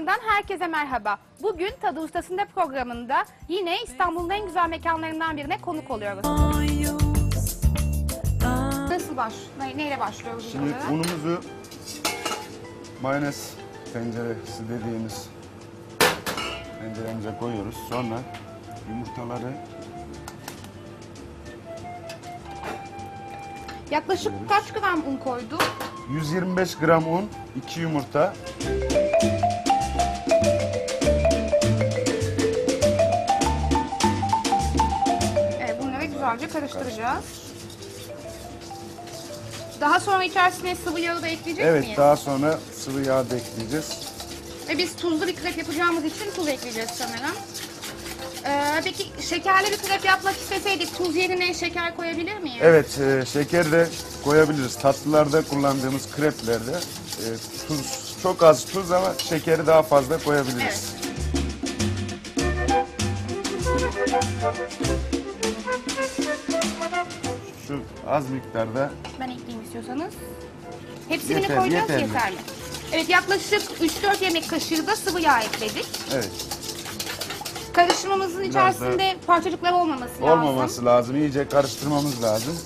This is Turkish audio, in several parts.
Ekranlarından herkese merhaba. Bugün Tadı Ustası'nda programında yine İstanbul'un en güzel mekanlarından birine konuk oluyoruz. Nasıl baş, ne- neyle başlıyoruz? Şimdi buralara? unumuzu mayonez tenceresi dediğimiz tenceremize koyuyoruz. Sonra yumurtaları Yaklaşık kaç gram un koyduk? 125 gram un, 2 yumurta, karıştıracağız. Daha sonra içerisine sıvı yağı da ekleyecek Evet miyiz? daha sonra sıvı yağ da ekleyeceğiz. Ve biz tuzlu bir krep yapacağımız için tuz ekleyeceğiz sanırım. Ee, peki şekerli bir krep yapmak isteseydik tuz yerine şeker koyabilir miyiz? Evet e, şeker de koyabiliriz. Tatlılarda kullandığımız kreplerde e, tuz çok az tuz ama şekeri daha fazla koyabiliriz. Evet. Az miktarda Ben ekleyeyim istiyorsanız. Hepsini Yeter, koyacağız yeterli. yeterli. Evet yaklaşık 3-4 yemek kaşığı da sıvı yağ ekledik. evet Karışımımızın Biraz içerisinde parçacıklar olmaması lazım. olmaması lazım. İyice karıştırmamız lazım.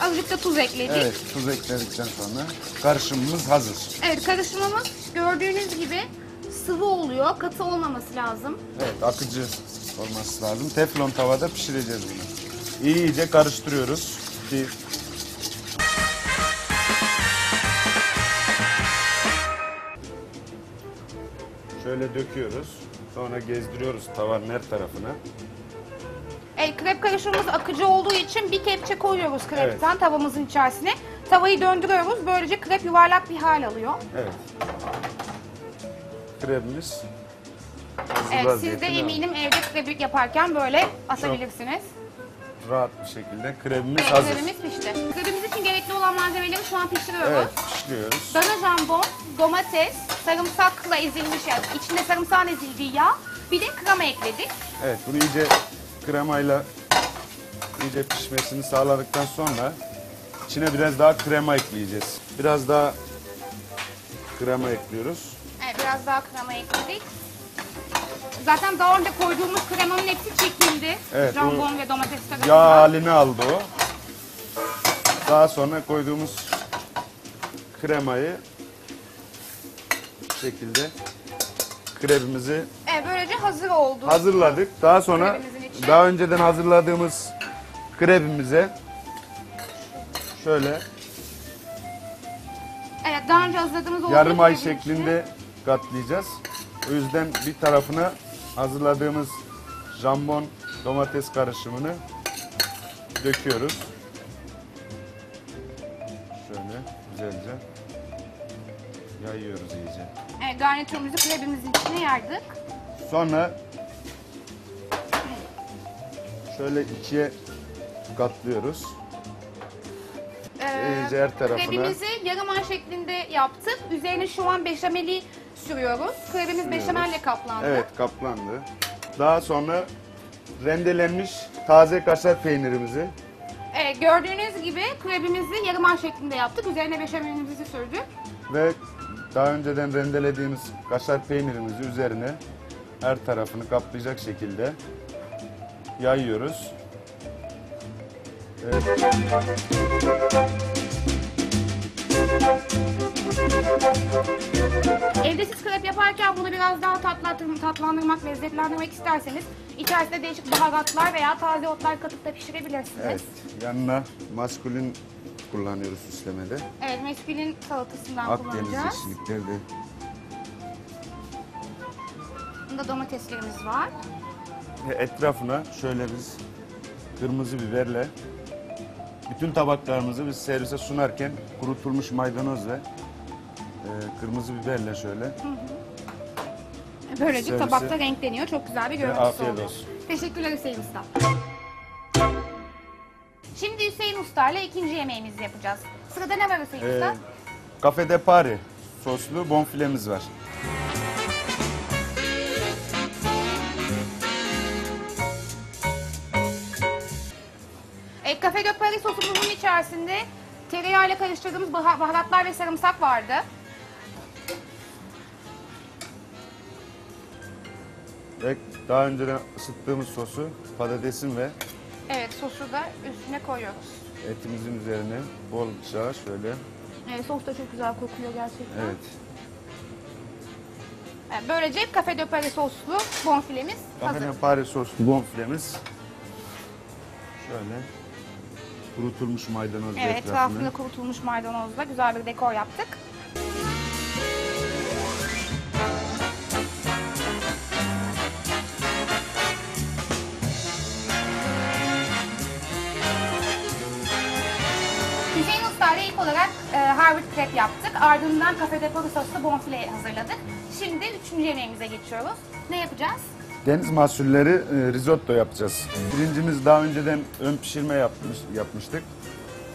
Azıcık da tuz ekledik. Evet tuz ekledikten sonra karışımımız hazır. Evet karışımımız gördüğünüz gibi sıvı oluyor. Katı olmaması lazım. Evet akıcı olması lazım. Teflon tavada pişireceğiz bunu. İyice karıştırıyoruz ki Şöyle döküyoruz. Sonra gezdiriyoruz tavanın her tarafına. Evet, krep karışımımız akıcı olduğu için bir kepçe koyuyoruz krepten tavamızın içerisine. Tavayı döndürüyoruz. Böylece krep yuvarlak bir hal alıyor. Evet. Kremimiz hazır Evet, siz de eminim evde krep yaparken böyle atabilirsiniz. Rahat bir şekilde kremimiz hazır. krepimiz pişti. Krepimiz için gerekli olan malzemeleri şu an pişiriyoruz. Evet pişiriyoruz. Dana jambon, domates, sarımsakla ezilmiş yani içinde sarımsağın ezildiği yağ, bir de krema ekledik. Evet bunu iyice kremayla iyice pişmesini sağladıktan sonra içine biraz daha krema ekleyeceğiz. Biraz daha krema ekliyoruz. Evet, biraz daha krema ekledik. Zaten daha önce koyduğumuz kremanın hepsi çekildi. Evet, Jambon ve domates Yağ tarafından. halini aldı o. Daha sonra koyduğumuz kremayı bu şekilde krepimizi Evet, böylece hazır oldu. hazırladık. Daha sonra daha önceden hazırladığımız krepimize şöyle Evet, daha önce hazırladığımız olduğu yarım ay krepin içine- şeklinde katlayacağız. O yüzden bir tarafına hazırladığımız jambon domates karışımını döküyoruz. Şöyle güzelce yayıyoruz iyice. Evet, garnitürümüzü krepimizin içine yardık. Sonra şöyle ikiye katlıyoruz. Ee, İyice her tarafına. Krepimizi yarım ay şeklinde yaptık. Üzerine şu an beşameli sürüyoruz. Krepimiz beşamelle kaplandı. Evet kaplandı. Daha sonra rendelenmiş taze kaşar peynirimizi Evet, gördüğünüz gibi krepimizi yarım ay şeklinde yaptık. Üzerine beşamelimizi sürdük. ve daha önceden rendelediğimiz kaşar peynirimizi üzerine her tarafını kaplayacak şekilde yayıyoruz. Evet. Evde siz krep yaparken bunu biraz daha tatlandırmak, tatlandırmak, lezzetlendirmek isterseniz içerisine değişik baharatlar veya taze otlar katıp da pişirebilirsiniz. Evet, yanına maskulin kullanıyoruz süslemede. Evet, meskülün salatasından Akdeniz kullanacağız. yeşillikleri Bunda domateslerimiz var. etrafına şöyle biz kırmızı biberle bütün tabaklarımızı biz servise sunarken kurutulmuş maydanoz ve e, kırmızı biberle şöyle Böylece Servise- tabakta renkleniyor. Çok güzel bir görüntüsü afiyet olsun. Teşekkürler Hüseyin Usta. Şimdi Hüseyin Usta ile ikinci yemeğimizi yapacağız. Sırada ne var Hüseyin e, Usta? Cafe de Paris soslu bonfilemiz var. E, Cafe de Paris sosumuzun içerisinde tereyağıyla karıştırdığımız bah- baharatlar ve sarımsak vardı. Ve daha önceden ısıttığımız sosu patatesin ve Evet sosu da üstüne koyuyoruz. etimizin üzerine bolca şöyle. Evet, sos da çok güzel kokuyor gerçekten. Evet. Böylece kafe de Paris soslu bonfilemiz hazır. Kafene Paris soslu bonfilemiz. Şöyle kurutulmuş maydanoz Evet, etrafına. etrafında kurutulmuş maydanozla güzel bir dekor yaptık. Olarak e, Harvard Crepe yaptık. Ardından Cafe de Paris soslu bonfile hazırladık. Şimdi üçüncü yemeğimize geçiyoruz. Ne yapacağız? Deniz mahsulleri e, risotto yapacağız. Birincimiz daha önceden ön pişirme yapmış, yapmıştık.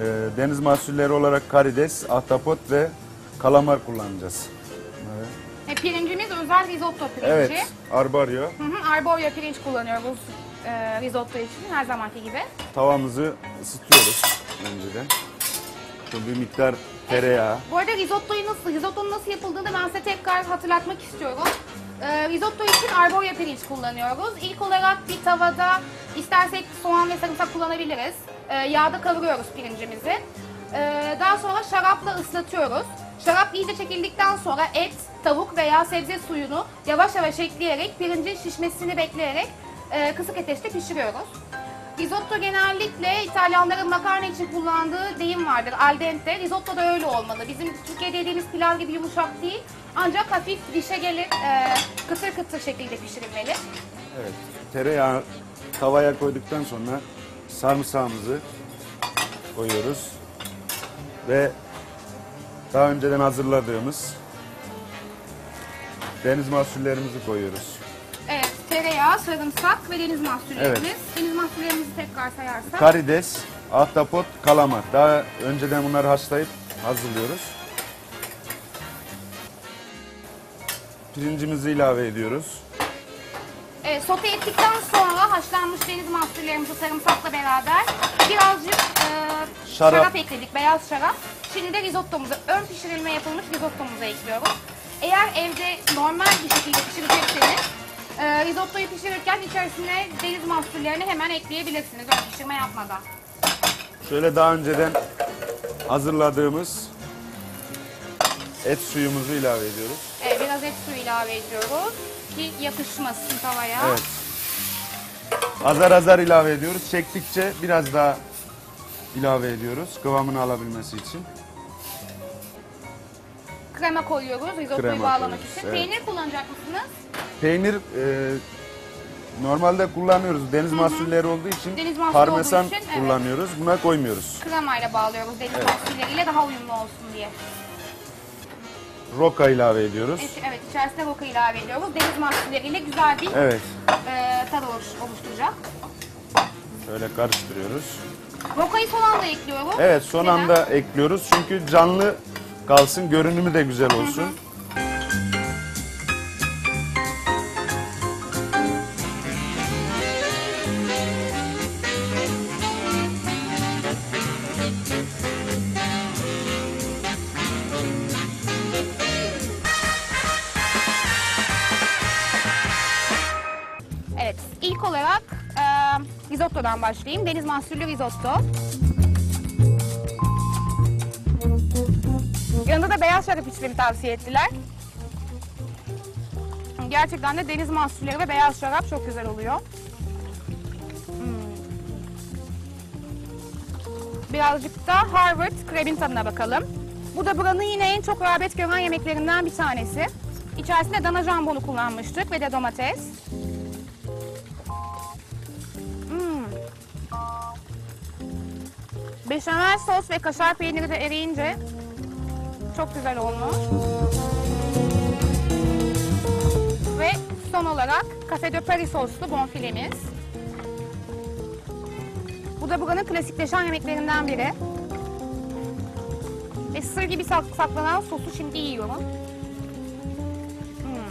E, deniz mahsulleri olarak karides, ahtapot ve kalamar kullanacağız. Evet. E, pirincimiz özel risotto pirinci. Evet, arbaryo. Hı hı, arborio pirinç kullanıyoruz e, risotto için her zamanki gibi. Tavamızı ısıtıyoruz önceden. Şu bir miktar tereyağı. Bu arada risottoyu nasıl, risottonun nasıl yapıldığını ben size tekrar hatırlatmak istiyorum. E, risotto için arborio pirinç kullanıyoruz. İlk olarak bir tavada istersek soğan ve sarımsak kullanabiliriz. E, yağda kavuruyoruz pirincimizi. E, daha sonra şarapla ıslatıyoruz. Şarap iyice çekildikten sonra et, tavuk veya sebze suyunu yavaş yavaş ekleyerek pirincin şişmesini bekleyerek e, kısık ateşte pişiriyoruz. Risotto genellikle İtalyanların makarna için kullandığı deyim vardır. Al dente. Risotto da öyle olmalı. Bizim Türkiye'de yediğimiz pilav gibi yumuşak değil. Ancak hafif dişe gelir, e, kıtır kıtır şekilde pişirilmeli. Evet. Tereyağı tavaya koyduktan sonra sarımsağımızı koyuyoruz. Ve daha önceden hazırladığımız deniz mahsullerimizi koyuyoruz. Tereyağı, sarımsak ve deniz mahsullerimiz. Evet. Deniz mahsullerimizi tekrar sayarsak. Karides, ahtapot, kalamar. Daha önceden bunları haşlayıp hazırlıyoruz. Pirincimizi ilave ediyoruz. Evet, sote ettikten sonra haşlanmış deniz mahsullerimizi sarımsakla beraber birazcık e, Şarap. şarap. ekledik, beyaz şarap. Şimdi de risottomuzu, ön pişirilme yapılmış risottomuzu ekliyoruz. Eğer evde normal bir şekilde pişirecekseniz risottoyu pişirirken içerisine deniz mahsullerini hemen ekleyebilirsiniz ön pişirme yapmadan. Şöyle daha önceden hazırladığımız et suyumuzu ilave ediyoruz. Evet, biraz et suyu ilave ediyoruz ki yapışmasın tavaya. Evet. Azar azar ilave ediyoruz. Çektikçe biraz daha ilave ediyoruz kıvamını alabilmesi için. Krema koyuyoruz risottoyu Krema bağlamak koyuyoruz, için. evet. Peynir kullanacak mısınız? Peynir e, normalde kullanıyoruz. Deniz mahsulleri olduğu için Deniz mahsulü parmesan olduğu için, evet. kullanıyoruz. Buna koymuyoruz. Kremayla bağlıyoruz deniz mahsulleriyle daha uyumlu olsun diye. Roka ilave ediyoruz. Evet, evet içerisine roka ilave ediyoruz. Deniz mahsulleriyle güzel bir Evet. e, tad oluş- oluşturacak. Şöyle karıştırıyoruz. Rokayı son anda ekliyoruz. Evet son Neden? anda ekliyoruz. Çünkü canlı kalsın, görünümü de güzel olsun. Risottodan başlayayım. Deniz mahsullü risotto. Yanında da beyaz şarap içmemi tavsiye ettiler. Gerçekten de deniz mahsulleri ve beyaz şarap çok güzel oluyor. Hmm. Birazcık da Harvard krebin tadına bakalım. Bu da buranın yine en çok rağbet gören yemeklerinden bir tanesi. İçerisinde dana jambonu kullanmıştık ve de domates. Beşamel sos ve kaşar peyniri de eriyince çok güzel olmuş. Ve son olarak Cafe de Paris soslu bonfilemiz. Bu da buranın klasikleşen yemeklerinden biri. Ve sır gibi sak- saklanan sosu şimdi yiyorum. Hmm.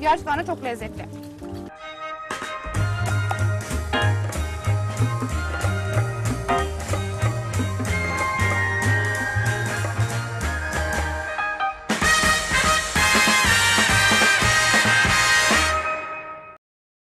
Gerçekten de çok lezzetli.